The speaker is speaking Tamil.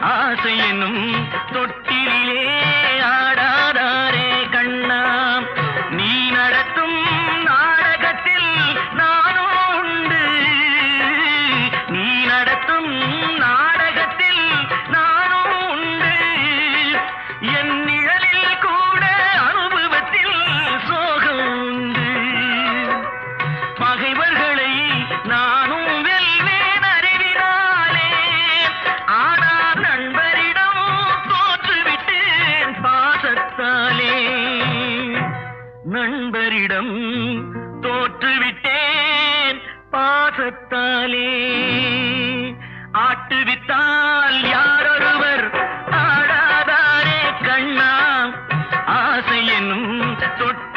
ஆசை எனும் தொட்டிலே ஆடாதாரே கண்ணா. நீ நடத்தும் நாடகத்தில் நானும் உண்டு. நீ நடத்தும் நாடகத்தில் நானும் உண்டு. என் நிழலில் கூட அனுபவத்தில் சோகம் உண்டு. பகைவர்கள் நண்பரிடம் தோற்றுவிட்டேன் பாசத்தாலே. ஆட்டுவித்தால் யாரொருவர் ஆடாதாரே கண்ணா. ஆசை என்னும் தொட்டு